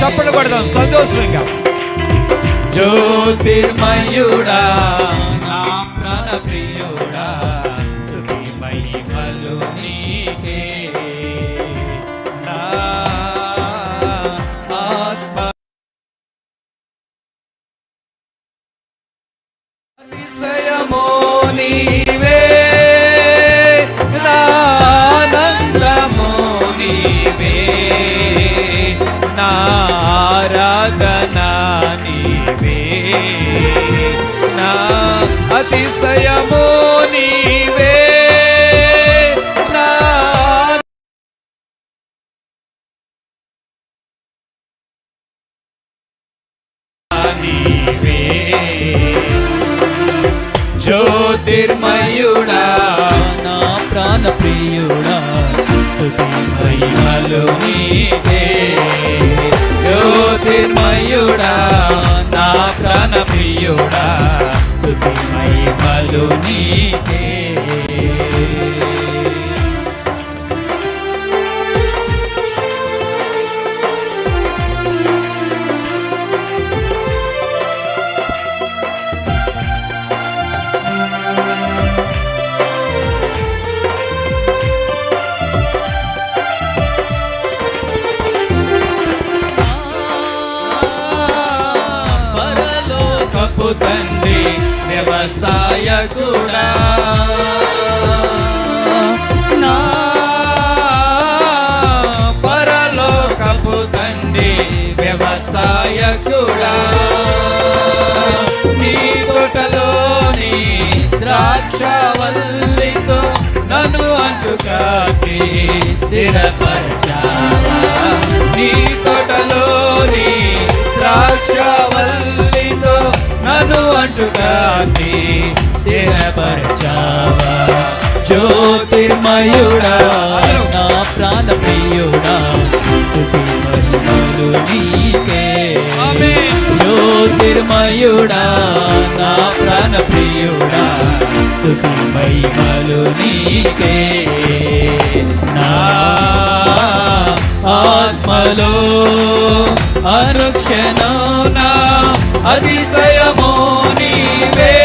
చప్పట్లు కొడదాం సంతోషంగా. జ్యోతిర్మయుడా నా ప్రాణ ప్రియుడా స్తుతి మహిమలు నీకే నా ఆత్మ నీవే నా అతిశయమో నీవే నా నీవే జ్యోతిర్మయుడా నా ప్రాణ ప్రియుడా స్తుతి మహిమలు నీకే జ్యోతిర్మయుడా నా ప్రాణ ప్రియుడా నీకే. పరలోకపు తండ్రి వ్యవసాయకుడా. నా పరలోకపు తండ్రి వ్యవసాయకుడా. నీ తోటలోని ద్రాక్షవల్లితో నన్ను అంటుకాకి స్థిరపరచావా. నీ తోటలోని ద్రాక్షవల్లి అంటుకాకి స్థిరపరచావా? జ్యోతిర్మయుడా నా ప్రాణ ప్రియుడా. జ్యోతిర్మయుడా నా ప్రాణ ప్రియుడా స్తుతి మహిమలు నీకే. నా ఆత్మలో అనుక్షణం అతిశయమో నీవే.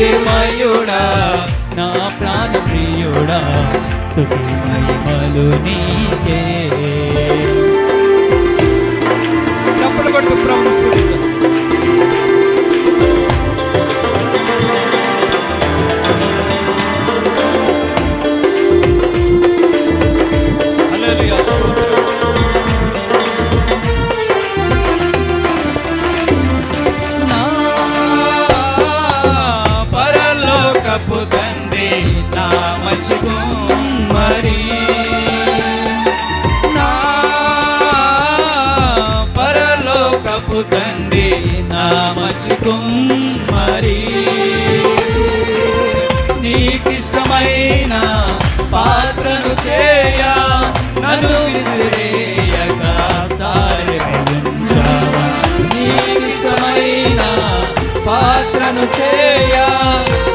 జ్యోతిర్మయుడా నా ప్రాణ ప్రియుడా స్తుతి మహిమలు నీకే చప్పలు కొడుతూ ప్రభువును తండ్రి నా మంచి నీకిష్టమైన పాత్రను చేయ నన్ను విసిరేయక సారిచావా నీకిష్టమైన పాత్రను చేయ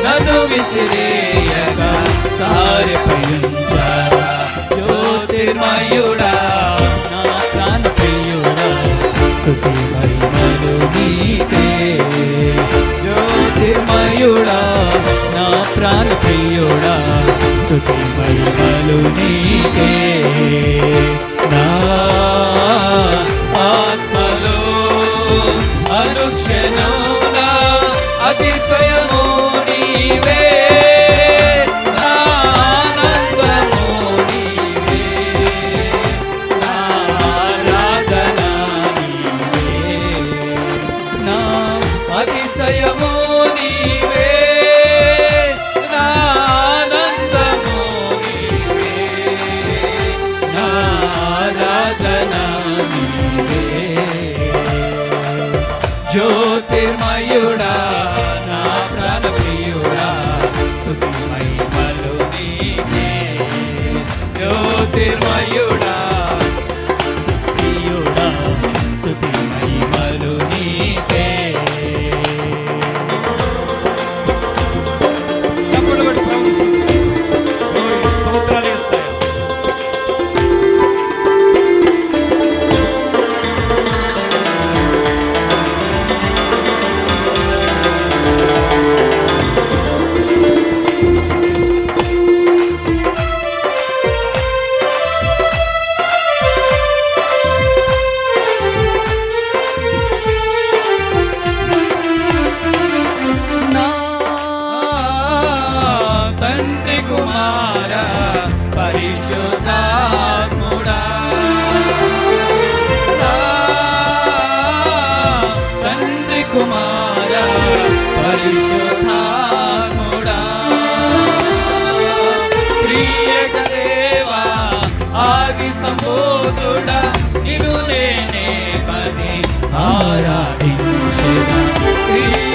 నన్ను విసిరేయక సారిపయించావా జ్యోతిర్మయుడా నా ప్రాణ ప్రియుడా స్తుతి మహిమలు నీకే. திருமயுடா కుమారా పరిశుద్ధాత్ముడా. ప్రియక దేవా ఆది సంబోధుడా నిలు నేనే పని ఆరాధించిన. ప్రియ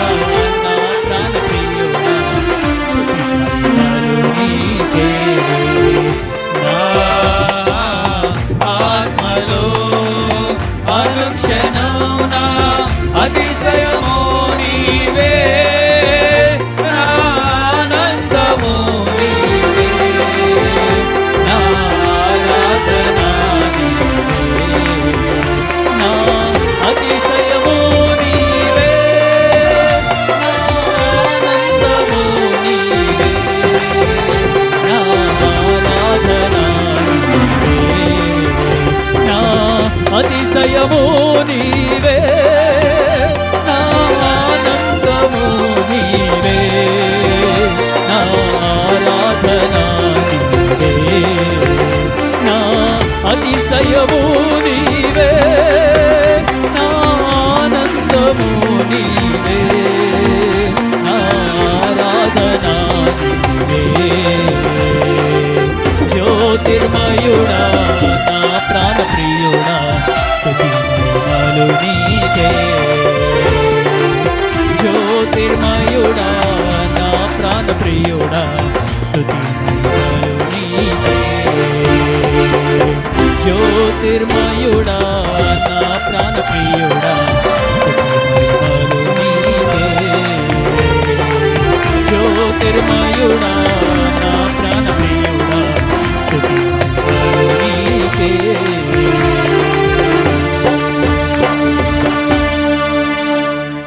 అతిశయము నీవే నా ఆనందము నీవే నా ఆరాధనా నీవే. జ్యోతిర్మయుడా నా ప్రాణ ప్రియుడా నీవే జ్యోతిర్మయుడా నా ప్రాణ ప్రియుడా స్తుతి జ్యోతిర్మయుడా నా ప్రాణప్రియుడా జ్యోతిర్మయుడా.